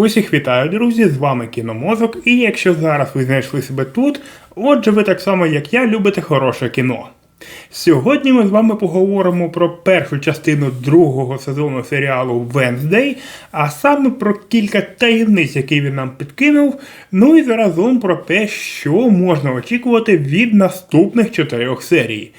Усіх вітаю, друзі! З вами Кіномозок, і якщо зараз ви знайшли себе тут, отже, ви так само, як я, любите хороше кіно. Сьогодні ми з вами поговоримо про першу частину другого сезону серіалу Wednesday, а саме про кілька таємниць, які він нам підкинув, ну і заразом про те, що можна очікувати від наступних чотирьох серій.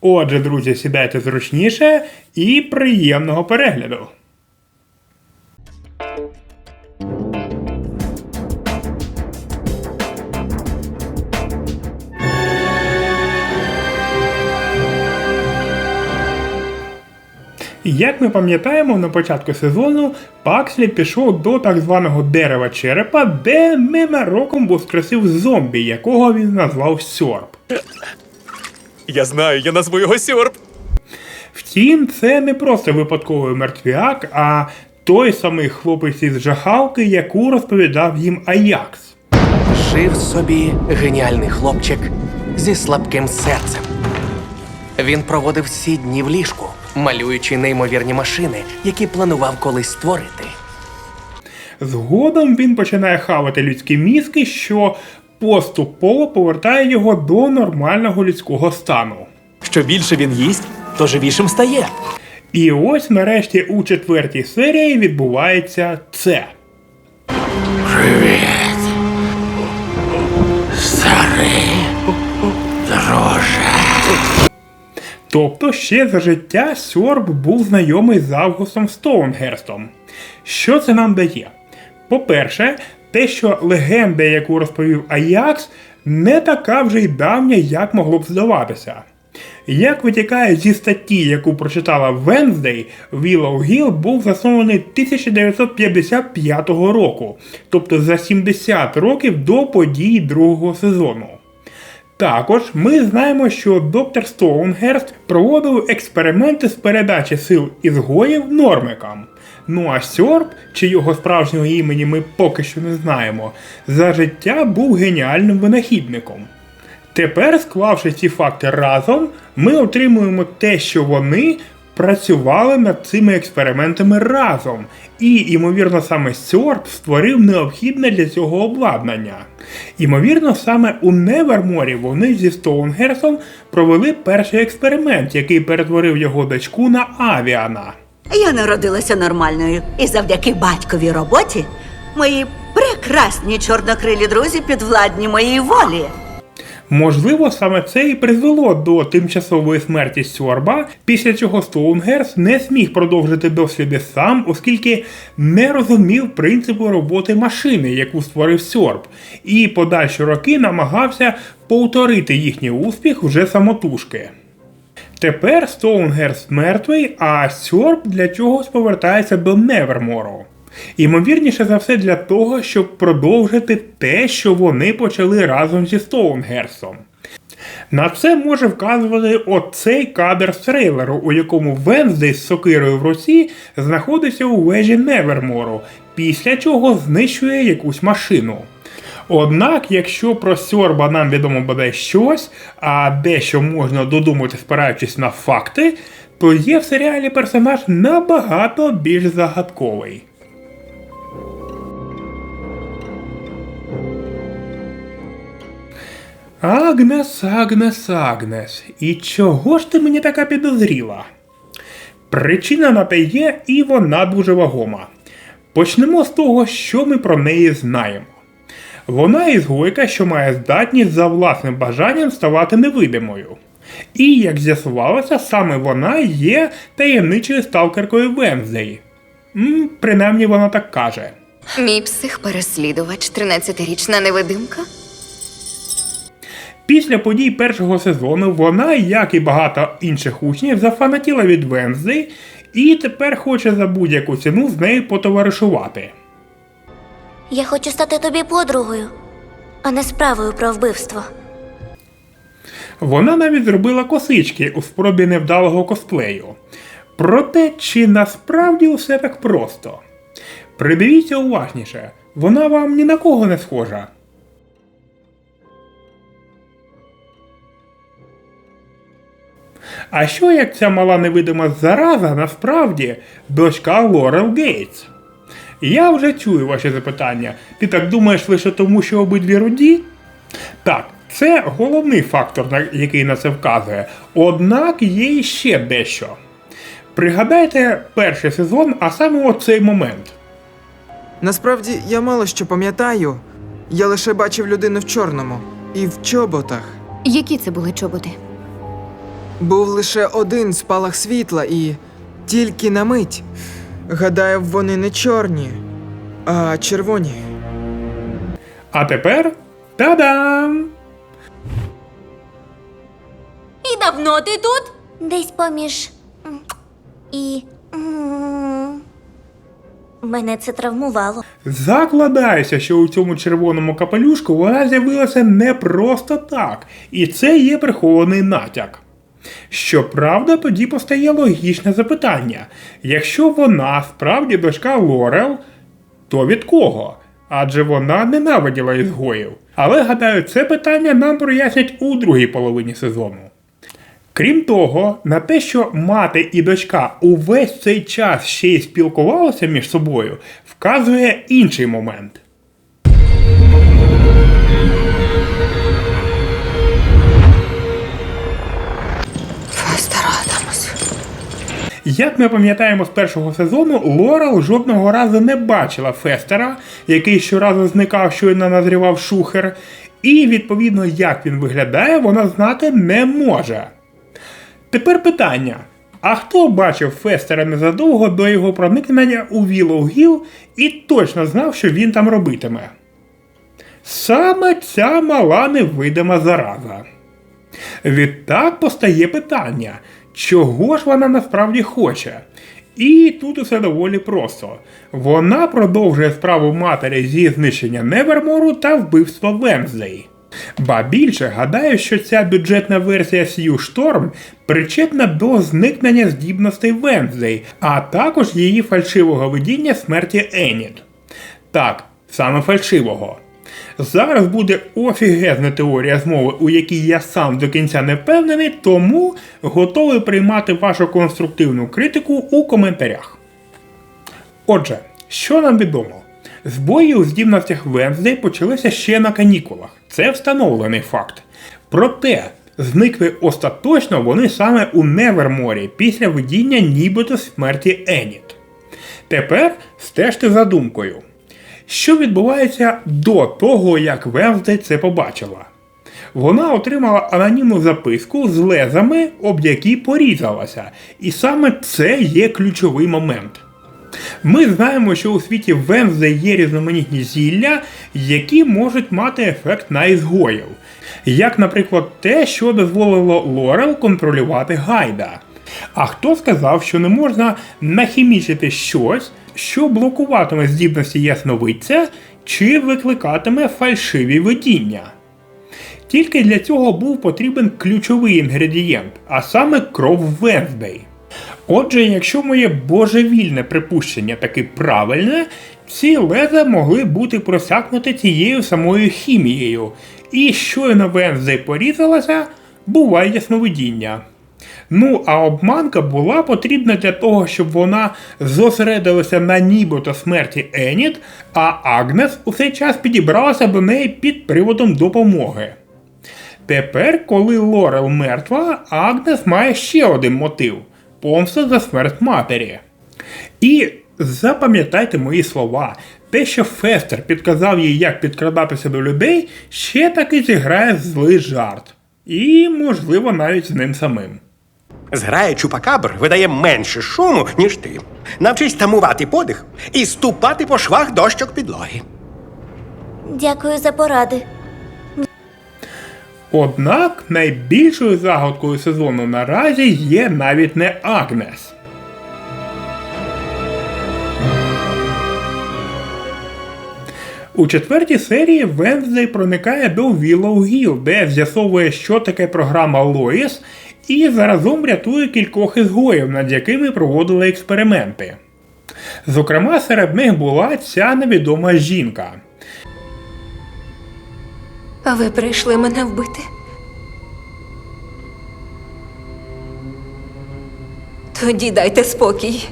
Отже, друзі, сідайте зручніше і приємного перегляду! Як ми пам'ятаємо, на початку сезону Пакслі пішов до так званого дерева черепа, де ненароком воскресив зомбі, якого він назвав Сьорб. Я знаю, я назву його Сьорб. Втім, це не просто випадковий мертвяк, а той самий хлопець із жахалки, яку розповідав їм Аякс. Жив собі геніальний хлопчик зі слабким серцем. Він проводив всі дні в ліжку, малюючи неймовірні машини, які планував колись створити. Згодом він починає хавати людські мізки, що поступово повертає його до нормального людського стану. Що більше він їсть, то живішим стає. І ось нарешті у четвертій серії відбувається це. Тобто ще за життя Сьорб був знайомий з Августом Стоунгерстом. Що це нам дає? По-перше, те, що легенда, яку розповів Аякс, не така вже й давня, як могло б здаватися. Як витікає зі статті, яку прочитала Венздей, Willow Hill був заснований 1955 року, тобто за 70 років до подій другого сезону. Також ми знаємо, що доктор Стоунгерст проводив експерименти з передачі сил ізгоїв нормикам. Ну а Сьорб, чи його справжнього імені ми поки що не знаємо, за життя був геніальним винахідником. Тепер, склавши ці факти разом, ми отримуємо те, що вони працювали над цими експериментами разом, і, ймовірно, саме Сьорб створив необхідне для цього обладнання. Ймовірно, саме у Неверморі вони зі Стоунгерсом провели перший експеримент, який перетворив його дочку на Авіана. Я народилася нормальною, і завдяки батьковій роботі мої прекрасні чорнокрилі друзі підвладні моїй волі. Можливо, саме це і призвело до тимчасової смерті Сьорба, після чого Стоунгерс не зміг продовжити досліди сам, оскільки не розумів принципу роботи машини, яку створив Сьорб, і подальші роки намагався повторити їхній успіх вже самотужки. Тепер Стоунгерс мертвий, а Сьорб для чогось повертається до Невермору. Ймовірніше за все для того, щоб продовжити те, що вони почали разом зі Стоунгерсом. На це може вказувати оцей кадр з трейлеру, у якому Венздей з сокирою в руці знаходиться у вежі Невермору, після чого знищує якусь машину. Однак, якщо про Сьорба нам відомо бодай щось, а дещо можна додумати, спираючись на факти, то є в серіалі персонаж набагато більш загадковий. Агнес, Агнес, Агнес, і чого ж ти мені така підозріла? Причина на те є, і вона дуже вагома. Почнемо з того, що ми про неї знаємо. Вона ізгойка, що має здатність за власним бажанням ставати невидимою. І, як з'ясувалося, саме вона є таємничою сталкеркою Венздей. М, Принаймні вона так каже. Мій псих-переслідувач, 13-річна невидимка. Після подій першого сезону вона, як і багато інших учнів, зафанатіла від Венздей і тепер хоче за будь-яку ціну з нею потоваришувати. Я хочу стати тобі подругою, а не справою про вбивство. Вона навіть зробила косички у спробі невдалого косплею. Проте, чи насправді усе так просто? Придивіться уважніше, вона вам ні на кого не схожа. А що як ця мала невидима зараза насправді дочка Лорел Гейтс? Я вже чую ваші запитання. Ти так думаєш лише тому, що обидві руді? Так, це головний фактор, на який на це вказує. Однак є іще дещо. Пригадайте перший сезон, а саме оцей момент. Насправді я мало що пам'ятаю. Я лише бачив людину в чорному і в чоботах. Які це були чоботи? Був лише один спалах світла і тільки на мить. Гадаю, вони не чорні, а червоні. А тепер та-дам! І давно ти тут? Десь поміж. м, І. м, Мене це травмувало. Закладаюся, що у цьому червоному капелюшку вона з'явилася не просто так, і це є прихований натяк. Щоправда, тоді постає логічне запитання: якщо вона справді дочка Лорел, то від кого? Адже вона ненавиділа ізгоїв. Але гадаю, це питання нам прояснять у другій половині сезону. Крім того, на те, що мати і дочка увесь цей час ще й спілкувалися між собою, вказує інший момент. Як ми пам'ятаємо з першого сезону, Лорел жодного разу не бачила Фестера, який щоразу зникав, щойно назрівав шухер, і відповідно, як він виглядає, вона знати не може. Тепер питання: а хто бачив Фестера незадовго до його проникнення у Вілоу Гіл і точно знав, що він там робитиме? Саме ця мала невидима зараза. Відтак постає питання, чого ж вона насправді хоче? І тут усе доволі просто. Вона продовжує справу матері зі знищення Невермору та вбивства Венздей. Ба більше гадаю, що ця бюджетна версія Сью Шторм причетна до зникнення здібностей Венздей, а також її фальшивого видіння смерті Еніт. Так, саме фальшивого. Зараз буде офігезна теорія змови, у якій я сам до кінця не впевнений, тому готовий приймати вашу конструктивну критику у коментарях. Отже, що нам відомо? Збої у здібностях Венздей почалися ще на канікулах. Це встановлений факт. Проте, зникли остаточно вони саме у Неверморі після видіння нібито смерті Еніт. Тепер стежте за думкою. Що відбувається до того, як Венздей це побачила? Вона отримала анонімну записку з лезами, об які порізалася, і саме це є ключовий момент. Ми знаємо, що у світі Венздей є різноманітні зілля, які можуть мати ефект на ізгоїв, як, наприклад, те, що дозволило Лорел контролювати Гайда. А хто сказав, що не можна нахімічити щось, що блокуватиме здібності ясновидця чи викликатиме фальшиві видіння? Тільки для цього був потрібен ключовий інгредієнт, а саме кров Венздей. Отже, якщо моє божевільне припущення таки правильне, ці леза могли бути просякнуті цією самою хімією, і щойно Венздей порізалася, буває ясновидіння. Ну, а обманка була потрібна для того, щоб вона зосередилася на нібито смерті Еніт, а Агнес у цей час підібралася до неї під приводом допомоги. Тепер, коли Лорел мертва, Агнес має ще один мотив помста за смерть матері. І запам'ятайте мої слова. Те, що Фестер підказав їй, як підкрадатися до людей, ще таки зіграє злий жарт. І, можливо, навіть з ним самим. Зграя чупакабр видає менше шуму, ніж ти. Навчись тамувати подих і ступати по швах дощок підлоги. Дякую за поради. Однак найбільшою загадкою сезону наразі є навіть не Агнес. У четвертій серії Венздей проникає до Willow Hill, де з'ясовує, що таке програма Лоїс, і заразом рятує кількох ізгоїв, над якими проводили експерименти. Зокрема, серед них була ця невідома жінка. А ви прийшли мене вбити? Тоді дайте спокій.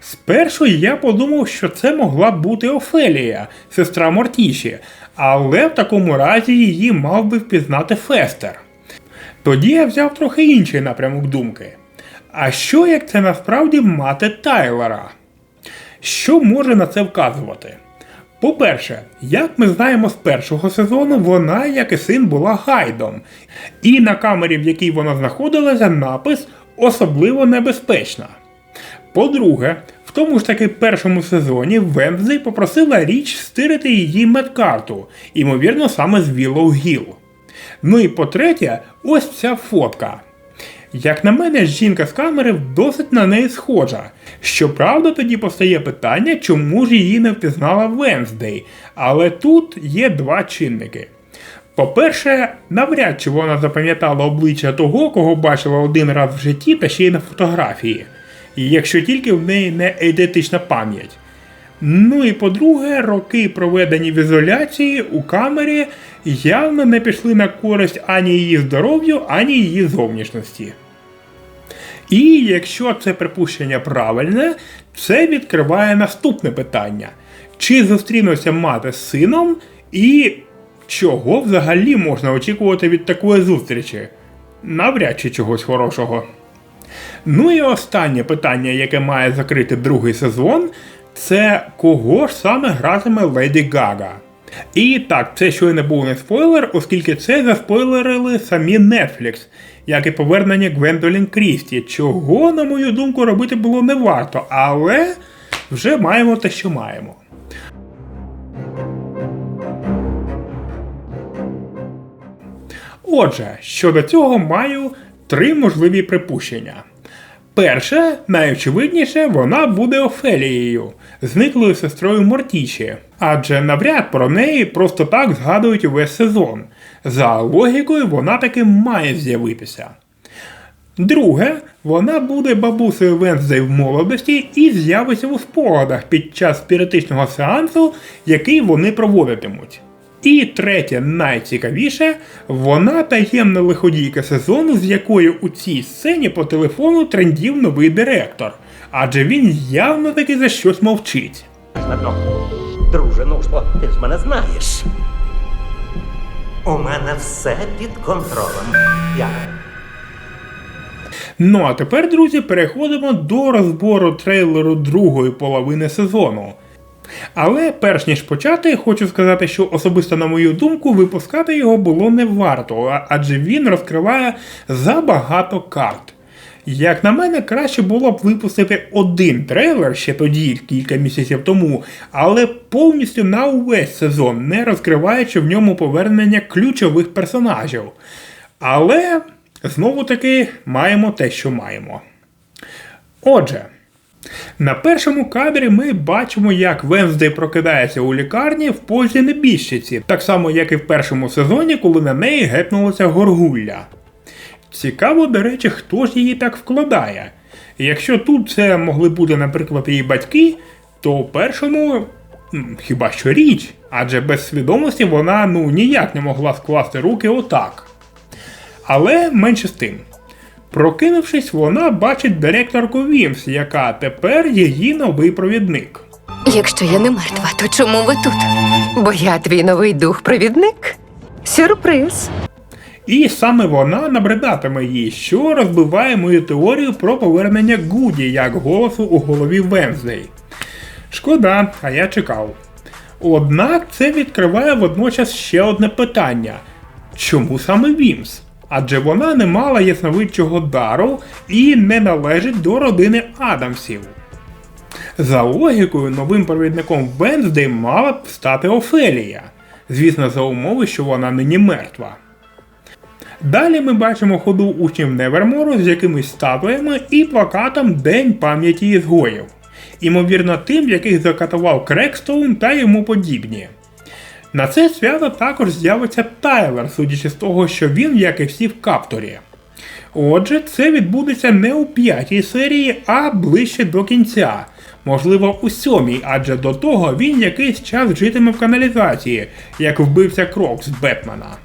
Спершу я подумав, що це могла б бути Офелія, сестра Мортіші, але в такому разі її мав би впізнати Фестер. Тоді я взяв трохи інший напрямок думки. А що як це насправді мати Тайлера? Що може на це вказувати? По-перше, як ми знаємо з першого сезону, вона, як і син, була гайдом, і на камері, в якій вона знаходилася, напис особливо небезпечна. По-друге, в тому ж таки першому сезоні Венздей попросила річ стирити її медкарту, ймовірно, саме з Willow Hill. Ну і по-третє, ось ця фотка. Як на мене, жінка з камери досить на неї схожа. Щоправда, тоді постає питання, чому ж її не впізнала Венздей, але тут є два чинники. По-перше, навряд чи вона запам'ятала обличчя того, кого бачила один раз в житті та ще й на фотографії, якщо тільки в неї не ейдетична пам'ять. Ну і по-друге, роки, проведені в ізоляції у камері, явно не пішли на користь ані її здоров'ю, ані її зовнішності. І якщо це припущення правильне, це відкриває наступне питання: чи зустрінуться мати з сином, і чого взагалі можна очікувати від такої зустрічі? Навряд чи чогось хорошого. Ну і останнє питання, яке має закрити другий сезон, це кого ж саме гратиме Леді Гага. І так, це щойно був не спойлер, оскільки це заспойлерили самі Netflix, як і повернення Гвендолін Крісті, чого, на мою думку, робити було не варто, але вже маємо те, що маємо. Отже, щодо цього маю три можливі припущення. Перше, найочевидніше, вона буде Офелією, зниклою сестрою Мортіші, адже навряд про неї просто так згадують увесь сезон. За логікою, вона таки має з'явитися. Друге, вона буде бабусею Венздей в молодості і з'явиться у спогадах під час спіритичного сеансу, який вони проводитимуть. І третє, найцікавіше, вона таємна лиходійка сезону, з якою у цій сцені по телефону трендів новий директор, адже він явно таки за щось мовчить. Друже, ну що, ти ж мене знаєш. У мене все під контролем. Я. Ну а тепер, друзі, переходимо до розбору трейлеру другої половини сезону. Але перш ніж почати, хочу сказати, що особисто на мою думку, випускати його було не варто, адже він розкриває забагато карт. Як на мене, краще було б випустити один трейлер ще тоді, кілька місяців тому, але повністю на увесь сезон, не розкриваючи в ньому повернення ключових персонажів. Але знову таки маємо те, що маємо. Отже, на першому кадрі ми бачимо, як Венздей прокидається у лікарні в позі небіжчиці, так само як і в першому сезоні, коли на неї гепнулося горгулля. Цікаво, до речі, хто ж її так вкладає. Якщо тут це могли бути, наприклад, її батьки, то у першому хіба що річ, адже без свідомості вона ну ніяк не могла скласти руки отак. Але менше з тим. Прокинувшись, вона бачить директорку Вімс, яка тепер її новий провідник. Якщо я не мертва, то чому ви тут? Бо я твій новий дух-провідник. Сюрприз. І саме вона набридатиме їй, що розбиває мою теорію про повернення Гуді як голосу у голові Венздей. Шкода, а я чекав. Однак це відкриває водночас ще одне питання: чому саме Вімс? Адже вона не мала ясновидчого дару і не належить до родини Адамсів. За логікою, новим провідником Венздей мала б стати Офелія. Звісно, за умови, що вона нині мертва. Далі ми бачимо ходу учнів Невермору з якимись статуями і плакатом День пам'яті ізгоїв. Імовірно, тим, яких закатував Крекстоун та йому подібні. На це свято також з'явиться Тайлер, судячи з того, що він, як і всі в капторі. Отже, це відбудеться не у п'ятій серії, а ближче до кінця. Можливо, у сьомій, адже до того він якийсь час житиме в каналізації, як вбивця Крок з Бетмена.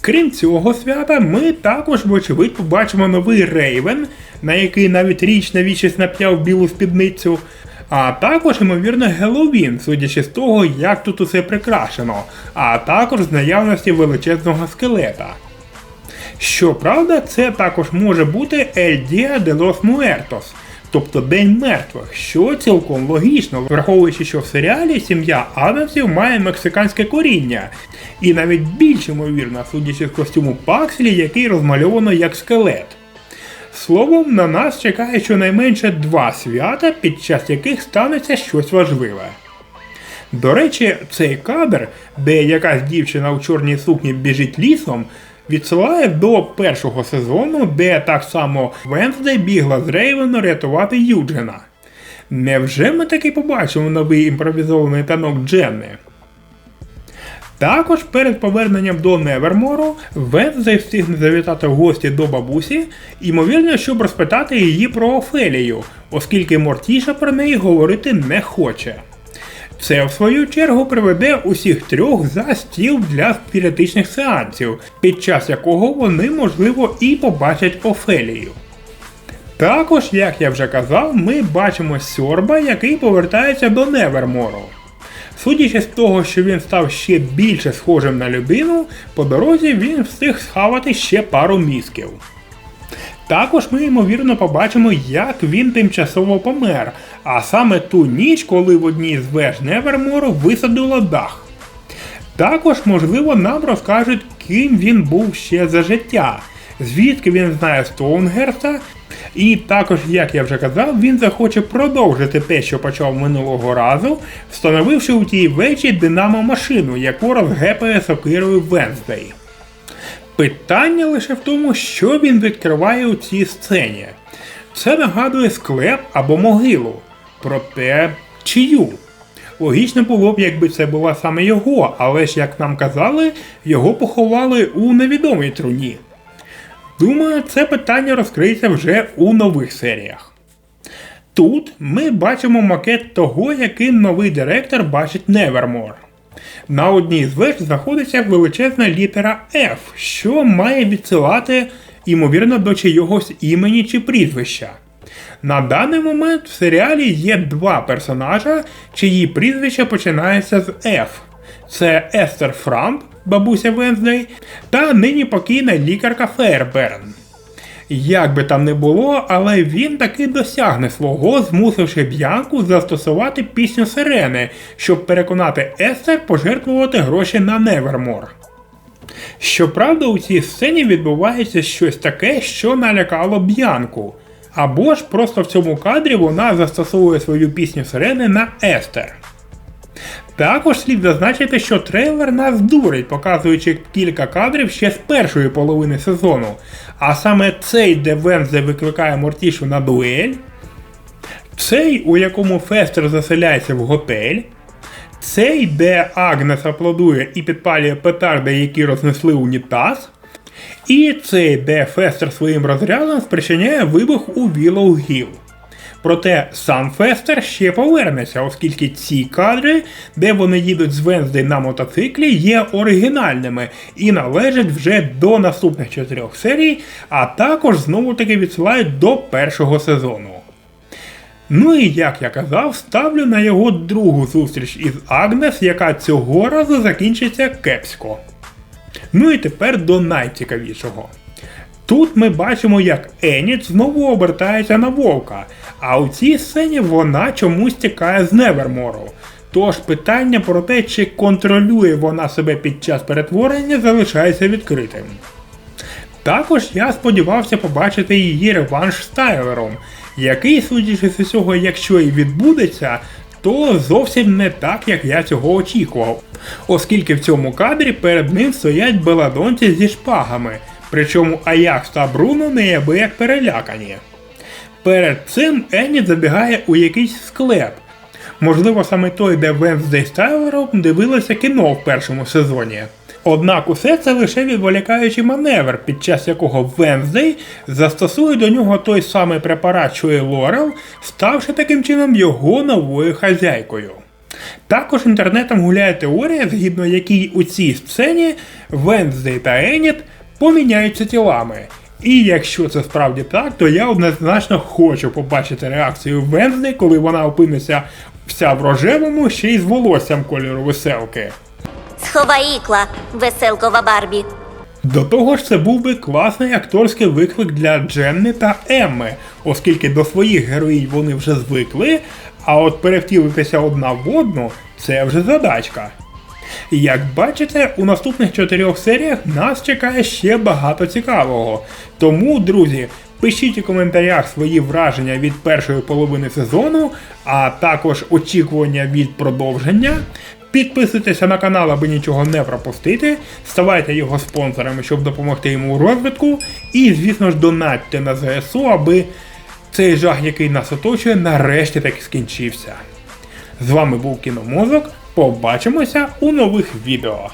Крім цього свята, ми також, вочевидь, побачимо новий Рейвен, на який навіть річ на нап'яв білу спідницю. А також, ймовірно, Геловін, судячи з того, як тут усе прикрашено, а також з наявності величезного скелета. Щоправда, це також може бути El Dia de los Muertos, тобто День мертвих, що цілком логічно, враховуючи, що в серіалі сім'я Адамсів має мексиканське коріння, і навіть більш ймовірно, судячи з костюму Пакслі, який розмальовано як скелет. Словом, на нас чекає щонайменше два свята, під час яких станеться щось важливе. До речі, цей кадр, де якась дівчина у чорній сукні біжить лісом, відсилає до першого сезону, де так само Венсдей бігла з Рейвену рятувати Юджина. Невже ми таки побачимо новий імпровізований танок Дженни? Також перед поверненням до Невермору Венздей встигне завітати в гості до бабусі, ймовірно, щоб розпитати її про Офелію, оскільки Мортіша про неї говорити не хоче. Це, в свою чергу, приведе усіх трьох за стіл для спіритичних сеансів, під час якого вони, можливо, і побачать Офелію. Також, як я вже казав, ми бачимо Сьорба, який повертається до Невермору. Судячи з того, що він став ще більше схожим на людину, по дорозі він встиг схавати ще пару мізків. Також ми ймовірно побачимо, як він тимчасово помер, а саме ту ніч, коли в одній з веж Невермору висадило дах. Також, можливо, нам розкажуть, ким він був ще за життя, звідки він знає Стоунгерса, і також, як я вже казав, він захоче продовжити те, що почав минулого разу, встановивши у тій вечі динамо-машину, яку розгепає сокирою Венздей. Питання лише в тому, що він відкриває у цій сцені. Це нагадує склеп або могилу. Проте чию? Логічно було б, якби це була саме його, але ж, як нам казали, його поховали у невідомій труні. Думаю, це питання розкриється вже у нових серіях. Тут ми бачимо макет того, яким новий директор бачить Невермор. На одній з веж знаходиться величезна літера F, що має відсилати, ймовірно, до чийогось імені чи прізвища. На даний момент в серіалі є два персонажа, чиї прізвища починаються з F. Це Естер Фрамп, бабуся Венздей, та нині покійна лікарка Фейрберн. Як би там не було, але він таки досягне свого, змусивши Б'янку застосувати пісню Сирени, щоб переконати Естер пожертвувати гроші на Невермор. Щоправда, у цій сцені відбувається щось таке, що налякало Б'янку. Або ж просто в цьому кадрі вона застосовує свою пісню Сирени на Естер. Також слід зазначити, що трейлер нас дурить, показуючи кілька кадрів ще з першої половини сезону. А саме цей, де Вензе викликає Мортішу на дуель, цей, у якому Фестер заселяється в готель, цей, де Агнес аплодує і підпалює петарди, які рознесли унітаз, і цей, де Фестер своїм розрядом спричиняє вибух у Вілоу Гіл. Проте сам Фестер ще повернеться, оскільки ці кадри, де вони їдуть з Венздей на мотоциклі, є оригінальними і належать вже до наступних чотирьох серій, а також знову таки відсилають до першого сезону. Ну і як я казав, ставлю на його другу зустріч із Агнес, яка цього разу закінчиться кепсько. Ну і тепер до найцікавішого. Тут ми бачимо, як Еніт знову обертається на вовка, а у цій сцені вона чомусь тікає з Невермору. Тож питання про те, чи контролює вона себе під час перетворення, залишається відкритим. Також я сподівався побачити її реванш з Тайлером, який, судячи з усього, якщо і відбудеться, то зовсім не так, як я цього очікував, оскільки в цьому кадрі перед ним стоять беладонці зі шпагами, причому Аякс та Бруно неабияк перелякані. Перед цим Енні забігає у якийсь склеп. Можливо, саме той, де Венздей з Тайлером дивилися кіно в першому сезоні. Однак усе це лише відволікаючий маневр, під час якого Венздей застосує до нього той самий препарат, що і Лорел, ставши таким чином його новою хазяйкою. Також інтернетом гуляє теорія, згідно якій у цій сцені Венздей та Еніт поміняються тілами. І якщо це справді так, то я однозначно хочу побачити реакцію Венздей, коли вона опиниться вся в рожевому, ще й з волоссям кольору веселки. Сховай ікла, веселкова Барбі. До того ж, це був би класний акторський виклик для Дженни та Емми, оскільки до своїх героїнь вони вже звикли, а от перевтілитися одна в одну це вже задачка. Як бачите, у наступних чотирьох серіях нас чекає ще багато цікавого. Тому, друзі, пишіть у коментарях свої враження від першої половини сезону, а також очікування від продовження. Підписуйтеся на канал, аби нічого не пропустити. Ставайте його спонсорами, щоб допомогти йому у розвитку. І, звісно ж, донатьте на ЗСУ, аби цей жах, який нас оточує, нарешті таки скінчився. З вами був Кіномозок. Побачимося у нових відео.